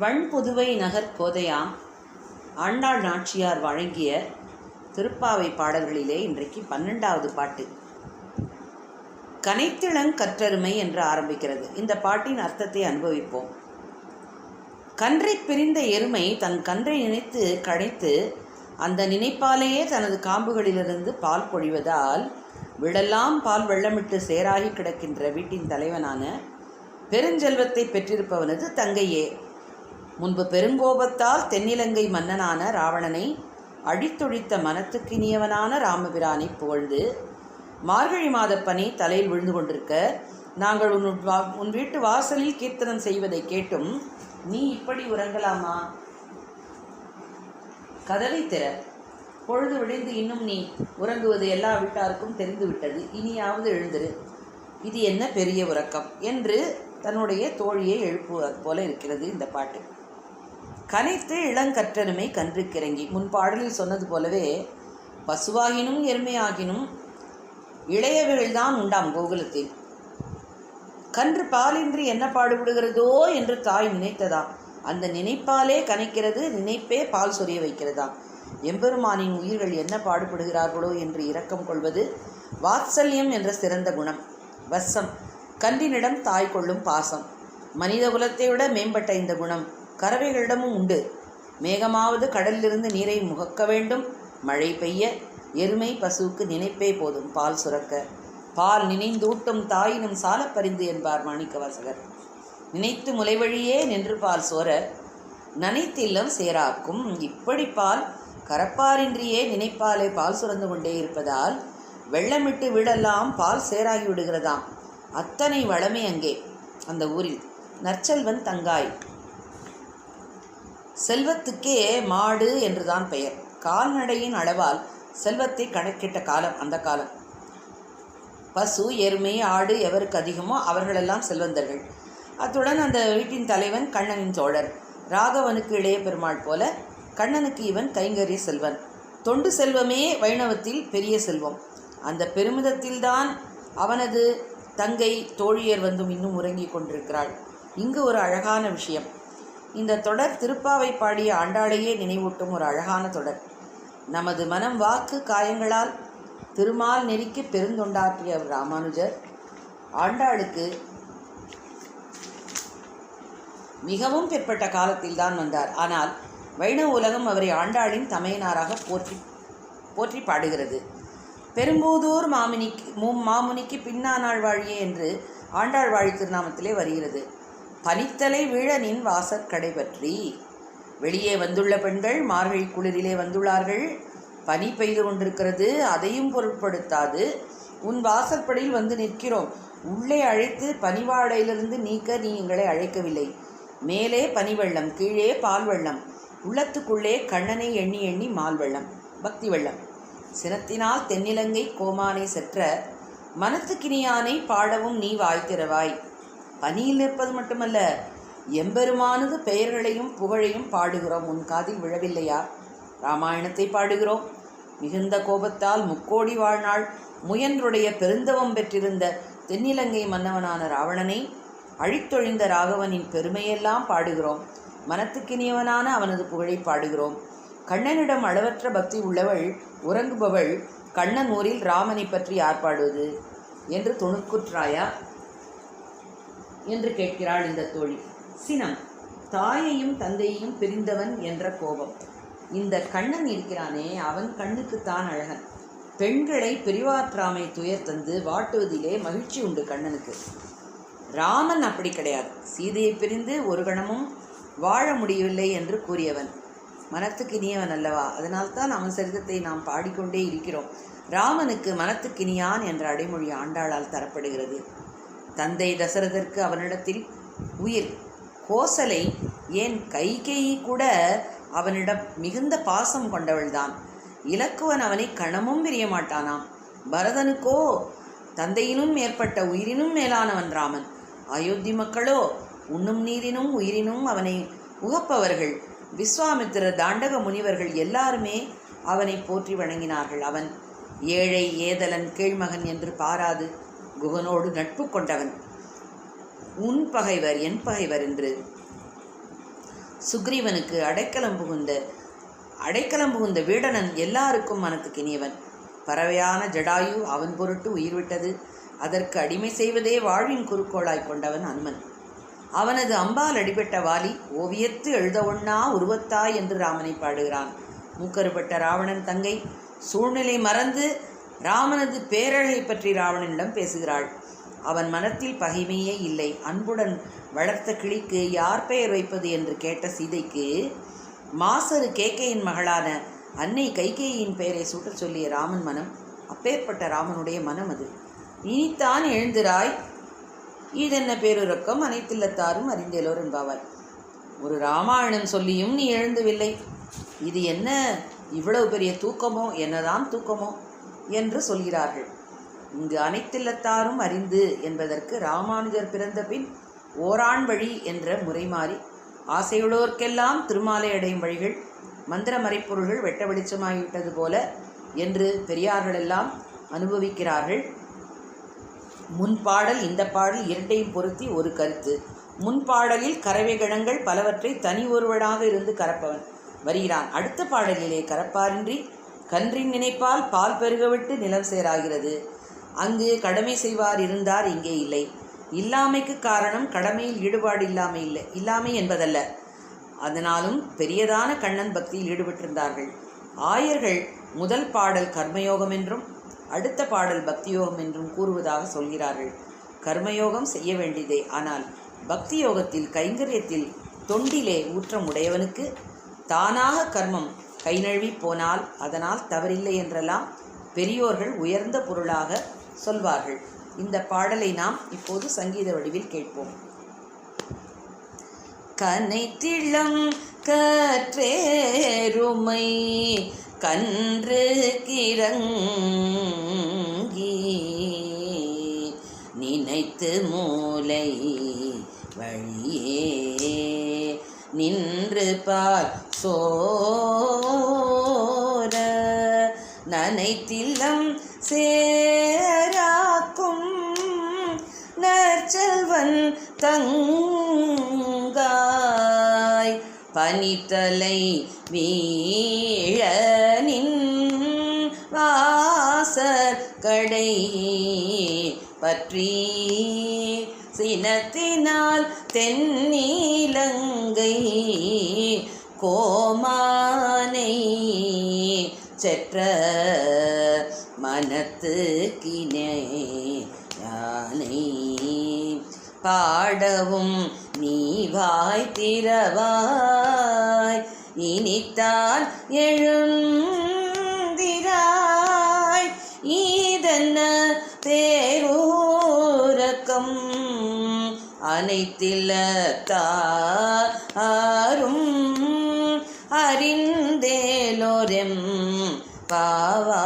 வண்புதுவை நகர் கோதையாம் ஆண்டாள் நாச்சியார் வழங்கிய திருப்பாவை பாடல்களிலே இன்றைக்கு பன்னெண்டாவது பாட்டு. கனைத்திளங் கற்றருமை என்று ஆரம்பிக்கிறது. இந்த பாட்டின் அர்த்தத்தை அனுபவிப்போம். கன்றை பிரிந்த எருமை தன் கன்றை நினைத்து கடைத்து அந்த நினைப்பாலேயே தனது காம்புகளிலிருந்து பால் பொழிவதால் விடெல்லாம் பால் வெள்ளமிட்டு சேராகி கிடக்கின்ற வீட்டின் தலைவனான பெருஞ்செல்வத்தை பெற்றிருப்பவனது தங்கையே. முன்பு பெருங்கோபத்தால் தென்னிலங்கை மன்னனான ராவணனை அழித்தொழித்த மனத்துக்கினியவனான ராமபிரானை புகழ்ந்து மார்கழி மாதப் பனி தலையில் விழுந்து கொண்டிருக்க நாங்கள் உன் வா- உன் வீட்டு வாசலில் கீர்த்தனம் செய்வதை கேட்டும். நீ இப்படி உறங்கலாமா? கதவை திற. பொழுது விடிந்து இன்னும் நீ உறங்குவது எல்லா வீட்டாருக்கும் தெரிந்துவிட்டது. இனியாவது எழுந்திரு. இது என்ன பெரிய உறக்கம்? என்று தன்னுடைய தோழியை எழுப்புவது போல இருக்கிறது இந்த பாட்டு. கனைத்து இளங்கற்றனுமை கன்றுக்கிறங்கி முன் பாடலில் சொன்னது போலவே பசுவாகினும் எருமையாகினும் இளையவைகள்தான் உண்டாம் கோகுலத்தில். கன்று பாலின்றி என்ன பாடுபடுகிறதோ என்று தாய் நினைத்ததா? அந்த நினைப்பாலே கனைக்கிறது நினைப்பே பால் சொரிய வைக்கிறதா? எம்பெருமானின் உயிர்கள் என்ன பாடுபடுகிறார்களோ என்று இரக்கம் கொள்வது வாத்சல்யம் என்ற சிறந்த குணம். வசம். கன்றினிடம் தாய் கொள்ளும் பாசம். மனித குலத்தை விட மேம்பட்ட இந்த குணம். கறவைகளிடமும் உண்டு. மேகமாவது கடலிலிருந்து நீரை முகக்க வேண்டும். மழை பெய்ய எருமை பசுவுக்கு நினைப்பே போதும் பால் சுரக்க. பால் நினைந்தூட்டும் தாயினும் சாலப் பரிந்து என்பார் மாணிக்கவாசகர். நினைத்து முலைவழியே நின்று பால் சோர. நனைத்தில்லம் சேராக்கும் இப்படி பால் கரப்பாரின்றியே நினைப்பாலே பால் சுரந்து கொண்டே இருப்பதால் வெள்ளமிட்டு வீடெல்லாம் பால் சேராகி விடுகிறதாம். அத்தனை வளமை அங்கே. அந்த ஊரில் நற்செல்வன் தங்காய். செல்வத்துக்கே மாடு என்றுதான் பெயர். கால்நடையின் அளவால் செல்வத்தை கணக்கிட்ட காலம் அந்த காலம். பசு எருமை ஆடு எவருக்கு அதிகமோ அவர்களெல்லாம் செல்வந்தர்கள். அத்துடன் அந்த வீட்டின் தலைவன் கண்ணனின் தோழர். ராகவனுக்கு இளைய பெருமாள் போல கண்ணனுக்கு இவன் கைங்கரிய செல்வன். தொண்டு செல்வமே வைணவத்தில் பெரிய செல்வம். அந்த பெருமிதத்தில்தான் அவனது தங்கை தோழியர் வந்தும் இன்னும் உறங்கிக் கொண்டிருக்கிறாள். இங்கு ஒரு அழகான விஷயம். இந்த தொடர் திருப்பாவை பாடிய ஆண்டாளையே நினைவூட்டும் ஒரு அழகான தொடர். நமது மனம் வாக்கு காயங்களால் திருமால் நெறிக்கு பெருந்தொண்டாற்றிய ராமானுஜர் ஆண்டாளுக்கு மிகவும் பிற்பட்ட காலத்தில் தான் வந்தார். ஆனால் வைணவ உலகம் அவரை ஆண்டாளின் தமையனாராக போற்றி போற்றி பாடுகிறது. பெரும்பூதூர் மாமுனிக்கு மூ மாமுனிக்கு பின்னானாள் வாழியே என்று ஆண்டாள் வாழி திருநாமத்திலே வருகிறது. பனித்தலை வீழனின் வாசற்கடை பற்றி வெளியே வந்துள்ள பெண்கள் மார்கழி குளிரிலே வந்துள்ளார்கள். பனி பெய்து கொண்டிருக்கிறது. அதையும் பொருட்படுத்தாது. உன் வாசற்படியில் வந்து நிற்கிறோம். உள்ளே அழைத்து பனிவாடையிலிருந்து நீக்க நீ எங்களை அழைக்கவில்லை. மேலே பனிவெள்ளம் கீழே பால் வெள்ளம் உள்ளத்துக்குள்ளே கண்ணனை எண்ணி எண்ணி மால் வெள்ளம் பக்தி வெள்ளம் சினத்தினால் தென்னிலங்கை கோமானை செற்ற மனத்துக்கினியானை பாடவும் நீ வாய்த்திரவாய் பணியில் பனியில் நிற்பது மட்டுமல்ல எம்பெருமானது பெயர்களையும் புகழையும் பாடுகிறோம். உன் காதில் விழவில்லையா? ராமாயணத்தை பாடுகிறோம். மிகுந்த கோபத்தால் முக்கோடி வாழ்நாள் முயன்றுடைய பெருந்தவம் பெற்றிருந்த தென்னிலங்கை மன்னவனான ராவணனை அழித்தொழிந்த ராகவனின் பெருமையெல்லாம் பாடுகிறோம். மனத்துக்கினியவனான அவனது புகழை பாடுகிறோம். கண்ணனிடம் அளவற்ற பக்தி உள்ளவள் உறங்குபவள் கண்ணன் ஊரில் ராமனை பற்றி யார் பாடுவது? என்று துணுக்குற்றாயா? என்று கேட்கிறாள் இந்த தோழி. சினம் தாயையும் தந்தையையும் பிரிந்தவன் என்ற கோபம். இந்த கண்ணன் இருக்கிறானே அவன் கண்ணுக்குத்தான் அழகன். பெண்களை பிரிவாற்றாமை துயர் தந்து வாட்டுவதிலே மகிழ்ச்சி உண்டு கண்ணனுக்கு. ராமன் அப்படி கிடையாது. சீதையை பிரிந்து ஒரு கணமும் வாழ முடியவில்லை என்று கூறியவன். மனத்துக்கு இனியவன் அல்லவா? அதனால்தான் அவன் சரிதத்தை நாம் பாடிக்கொண்டே இருக்கிறோம். ராமனுக்கு மனத்துக்கினியான் என்ற அடைமொழி ஆண்டாளால் தரப்படுகிறது. தந்தை தசரதற்கு அவனிடத்தில் உயிர் கோசலை ஏன் கைகேயி கூட அவனிடம் மிகுந்த பாசம் கொண்டவள்தான்? இலக்குவன் அவனை கணமும் பிரிய மாட்டானாம் பரதனுக்கோ தந்தையினும் மேற்பட்ட உயிரினும் மேலானவன் ராமன். அயோத்தி மக்களோ உண்ணும் நீரினும் உயிரினும் அவனை உகப்பவர்கள். விஸ்வாமித்திர தாண்டக முனிவர்கள் எல்லாருமே அவனை போற்றி வணங்கினார்கள். அவன் ஏழை ஏதலன் கீழ்மகன் என்று பாராது. குகனோடு நட்பு கொண்டவன். உன் பகைவர் என் பகைவர் என்று. சுக்ரீவனுக்கு அடைக்கலம் புகுந்த அடைக்கலம் புகுந்த வீடனன் எல்லாருக்கும் மனத்துக்கினியவன் பறவையான ஜடாயு அவன் பொருட்டு உயிர் விட்டது. அதற்கு அடிமை செய்வதே வாழ்வின் குறுக்கோளாய் கொண்டவன் அனுமன். அவனது அம்பால் அடிபட்ட வாலி ஓவியத்து எழுத ஒண்ணா உருவத்தாய் என்று ராமனை பாடுகிறான். மூக்கறுபட்ட ராவணன் தங்கை சூழ்நிலை மறந்து ராமனது பேரழகை பற்றி ராவணனிடம் பேசுகிறாள். அவன் மனத்தில் பகைமையே இல்லை. அன்புடன் வளர்த்த கிளிக்கு யார் பெயர் வைப்பது என்று கேட்ட சீதைக்கு மாசரு கேக்கையின் மகளான அன்னை கைகேயின் பெயரை சூட்டச் சொல்லிய ராமன் மனம் அப்பேற்பட்ட ராமனுடைய மனம் அது. இனித்தான் எழுந்திராய். இதென்ன பேருறக்கம்? அனைத்தில்லத்தாரும் அறிந்தேலோர் என்பாவாய். ஒரு ராமாயணம் சொல்லியும் நீ எழுந்தவில்லை. இது என்ன? இவ்வளவு பெரிய தூக்கமோ? என்னதான் தூக்கமோ? என்று சொல்கிறார்கள். இங்கு அனைத்தில்லத்தாரும் அறிந்து என்பதற்கு ராமானுஜர் பிறந்த பின் ஓராண் வழி என்ற முறை மாறி ஆசையுள்ளோர்க்கெல்லாம் திருமாலை அடையும் வழிகள் மந்திர மறைப்பொருள்கள் வெட்ட வெளிச்சமாகிவிட்டது போல என்று பெரியார்களெல்லாம் அனுபவிக்கிறார்கள். முன்பாடல் இந்த பாடல் இரண்டையும் பொருத்தி ஒரு கருத்து. முன்பாடலில் கறவை கணங்கள் பலவற்றை தனி ஒருவனாக இருந்து கரப்பவன் வருகிறான். அடுத்த பாடலிலே கறப்பாரின்றி கன்றின் நினைப்பால் பால் பெருகவிட்டு நிலம் சேராகிறது. அங்கு கடமை செய்வார் இருந்தார் இங்கே இல்லை. இல்லாமைக்கு காரணம் கடமையில் ஈடுபாடு இல்லாமை இல்லை. இல்லாமை என்பதல்ல. அதனாலும் பெரியதான கண்ணன் பக்தியில் ஈடுபட்டிருந்தார்கள். ஆயர்கள் முதல் பாடல் கர்மயோகம் என்றும் அடுத்த பாடல் பக்தி யோகம் என்றும் கூறுவதாக சொல்கிறார்கள். கர்மயோகம் செய்ய வேண்டியதே. ஆனால் பக்தி யோகத்தில் கைங்கரியத்தில் தொண்டிலே ஊற்றம் உடையவனுக்கு தானாக கர்மம் கை நழுவி போனால் அதனால் தவறில்லை என்றெல்லாம் பெரியோர்கள் உயர்ந்த பொருளாக சொல்வார்கள். இந்த பாடலை நாம் இப்போது சங்கீத வடிவில் கேட்போம். கனைத்திளம் கற்றேருமை கன்று கிறங்கி நினைத்து மூலை வழியே நின்று பார் சோர நனைத்தில்லம் சேராக்கும் நற்செல்வன் தங்காய் பனித்தலை வீழனின் வாசர் கடை பற்றி சினத்தினால் தென்னீலங்கை கோமானை செற்ற மனத்து கிணை யானை. பாடவும் நீ வாய் திறவாய் இனித்தான் எழுந்திராய். ஈதன்ன தேரூரக்கம் அனைத்தில தாரும் அறிந்தேலோரெம் பாவா